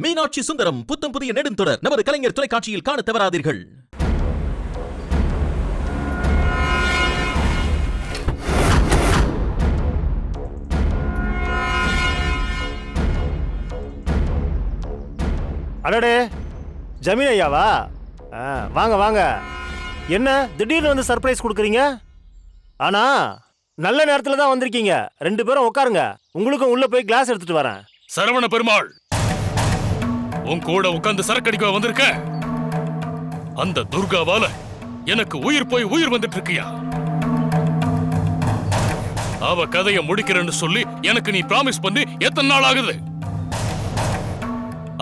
மீனாட்சி சுந்தரம் புத்தம் புதிய நெடுந்தொடர். நமது கலைஞர் தொலைக்காட்சியில் காணத் தவறாதீர்கள். அடடே ஜமீன் ஐயாவா? ஆ, வாங்க வாங்க. என்ன திடீர்னு வந்து சர்ப்ரைஸ் கொடுக்குறீங்க? ஆனா நல்ல நேரத்துல தான் வந்திருக்கீங்க. ரெண்டு பேரும் உட்காருங்க. உங்களுக்கும் உள்ள போய் கிளாஸ் எடுத்துட்டு வரேன். சரவண பெருமாள் உன் கூட உட்கார்ந்து சரக்கடிக்க வந்திருக்க? அந்த துர்காவால எனக்கு உயிர் போய் உயிர் வந்துட்டு இருக்கியா அவ கதைய முடிக்கிறேன்னு சொல்லி எனக்கு நீ ப்ராமிஸ் பண்ணி எத்தனை நாள் ஆகுது?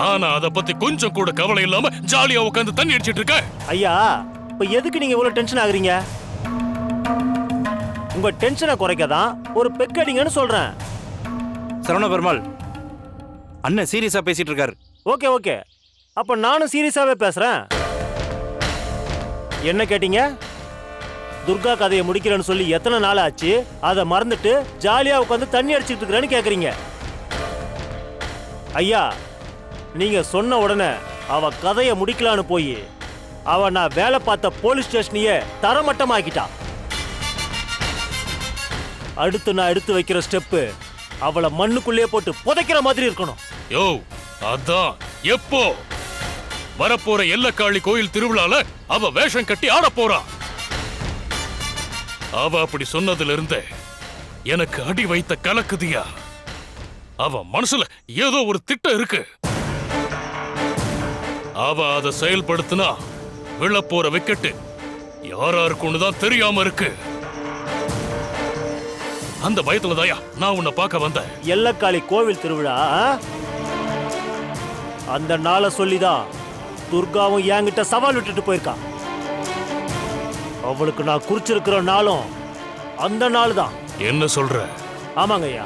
ஆனா அத பத்தி கொஞ்சம் கூட கவலை இல்லாம ஜாலியா உட்கார்ந்து தண்ணி அடிச்சிட்டு இருக்க? ஐயா இப்ப எதுக்கு நீங்க இவ்வளவு டென்ஷன் ஆகுறீங்க? உங்க டென்ஷனை குறைக்க தான் ஒரு பெக்கடிங்கன்னு சொல்றேன். சரவண பெருமாள் அண்ணன் சீரியஸா பேசிட்டு இருக்காரு. Okay okay. அப்ப நானும் சீரியஸாவே பேசுறேன். என்ன கேட்டீங்க? துர்கா கதையை முடிக்கிறேன்னு சொல்லி எத்தனை நாள் ஆச்சு? அதை மறந்துட்டு ஜாலியா உட்காந்து தண்ணி அடிச்சிட்டு இருக்கிறேன்னு கேக்குறீங்க. ஐயா நீங்க சொன்ன உடனே அவ கதையை முடிக்கலான்னு போய் அவ நான் வேலை பார்த்த போலீஸ் ஸ்டேஷனையே தரமட்டமாக்கிட்டா. அடுத்து நான் எடுத்து வைக்கிற ஸ்டெப்பு அவளை மண்ணுக்குள்ளே போட்டு புதைக்கிற மாதிரி இருக்கணும். யோ அதான். எப்போ? வரப்போற எல்லக்காளி கோயில் திருவிழால அவ வேஷம் கட்டி ஆட போறா. அவ அப்படி சொன்னதுல இருந்தே எனக்கு அடி வைத்த கலக்குதியா? அவ மனசுல ஏதோ ஒரு திட்டம் இருக்கு. அவ அதை செயல்படுத்தினா விழப்போற விக்கெட்டு யாரா இருக்கும்னு தான் தெரியாம இருக்கு. அந்த பயத்துல தாயா நான் உன்னை பார்க்க வந்தேன். எல்லக்காளி கோவில் திருவிழா அந்த நாளை சொல்லிதான் துர்காவும் என்கிட்ட சவால் விட்டுட்டு போயிருக்கா. அவளுக்கு நான் குறிச்சிருக்கிற நாளும் அந்த நாள் தான் என்ன சொல்ற? ஆமாங்க ஐயா